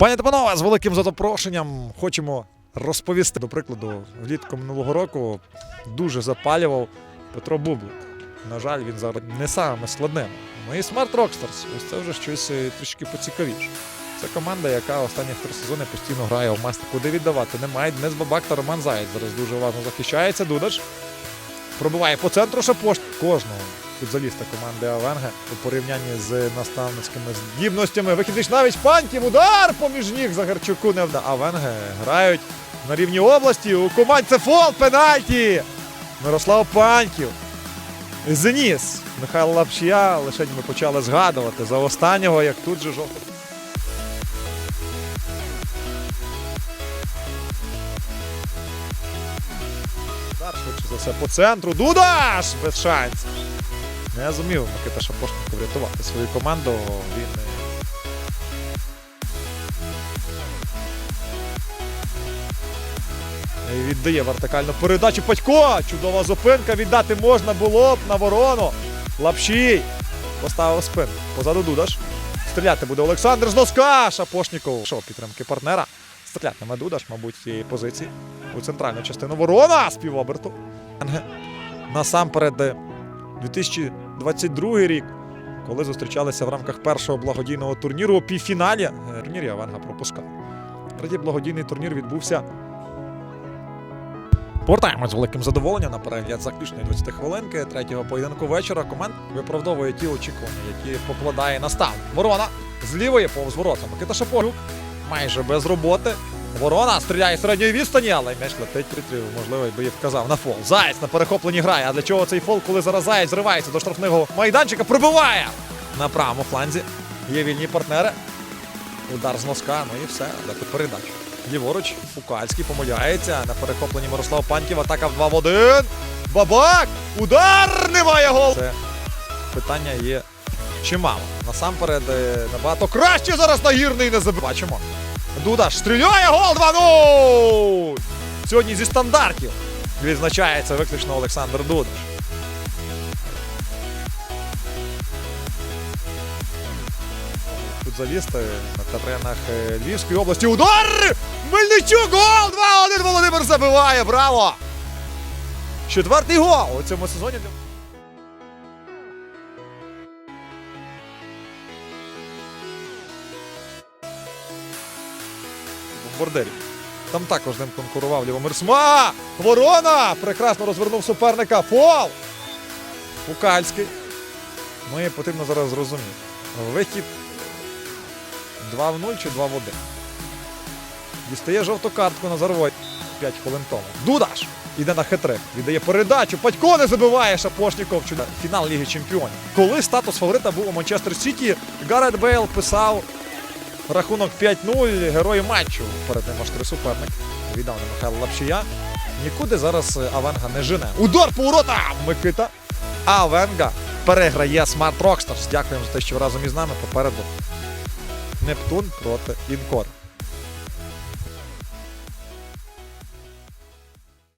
Пані та з великим запрошенням хочемо розповісти. До прикладу, влітку минулого року дуже запалював Петро Бублик. На жаль, він зараз не самими складними. Ну і Smart Rockstars, ось це вже щось е, трішки поцікавіше. Це команда, яка останні три сезони постійно грає в масті. Куди віддавати? Немає Денис Бабак та Роман Заєць. Зараз дуже уважно захищається. Дудач пробиває по центру Шапош. Кожного футзаліста команди Авенга у порівнянні з наставницькими здібностями. Вихідний навіть паньків. Удар поміж ніг Загарчуку не вда. Авенги грають на рівні області. У команді це фол, пенальті. Мирослав Паньків. Зеніс. Михайло Лапшія. Лише ми почали згадувати за останнього, як тут же. Удар швидше за все по центру. Дудаш! Без шансів. Не зумів Микита Шапошников врятувати свою команду. Він е, Віддає вертикальну передачу Патько. Чудова зупинка. Віддати можна було б на ворону. Лапшій. Поставив спин. Позаду Дудаш. Стріляти буде Олександр з носка. Шапошніков. Шо підтримки партнера. Стрілятиме Дудаш, мабуть, цієї позиції. У центральну частину ворона. Співоберту. Насамперед е, 2000. 22 рік, коли зустрічалися в рамках першого благодійного турніру у півфіналі. Е, турнір я ванга пропускав. Третій благодійний турнір відбувся. Повертаємось з великим задоволенням на перегляд заключної 20 хвилинки третього поєдинку вечора. Команд виправдовує ті очікування, які покладає на став. Ворона з лівої повз ворота Микита Шапоглюк майже без роботи. Ворона стріляє середньої відстані, але м'яч летить притрів. Можливо, якби і вказав на фол. Заєць на перехопленні грає. А для чого цей фол, коли зараз Заєць зривається до штрафного майданчика, пробиває на правому фланзі. Є вільні партнери. Удар з носка, ну і все, дати передачу. Ліворуч, Фукальський помиляється. На перехопленні Мирослав Паньків. Атака в 2 в 1. Бабак! Удар! Немає гол! Це питання є чимало. Насамперед е, набагато краще зараз нагірний не забив. Дудаш стріляє гол 2-0! Сьогодні зі стандартів відзначається виключно Олександр Дудаш. Футзалісти на теренах е, Львівської області. Удар! Мельничук! Гол! 2-1 Володимир забиває! Браво! Четвертий гол у цьому сезоні. Для- Там також ним конкурував Лівомир Сма! Ворона! Прекрасно розвернув суперника. Фол! Пукальський. Ну і потрібно зараз зрозуміти. Вихід 2 в 0 чи 2 в 1. Дістає жовту картку на Зарвой 5 хвилин тому. Дудаш! Іде на хитрик. Віддає передачу. Патько не забиває Шапошніков. Фінал Ліги Чемпіонів. Коли статус фаворита був у Манчестер Сіті, Гарет Бейл писав рахунок 5-0 герої матчу. Перед ним аж три суперник. Віддав на Михайло Лапшія. Нікуди зараз е, Авенга не жене. Удар по воротам! Микита. Авенга переграє Smart Rockstars. Дякуємо за те, що ви разом із нами. Попереду Нептун проти Інкор.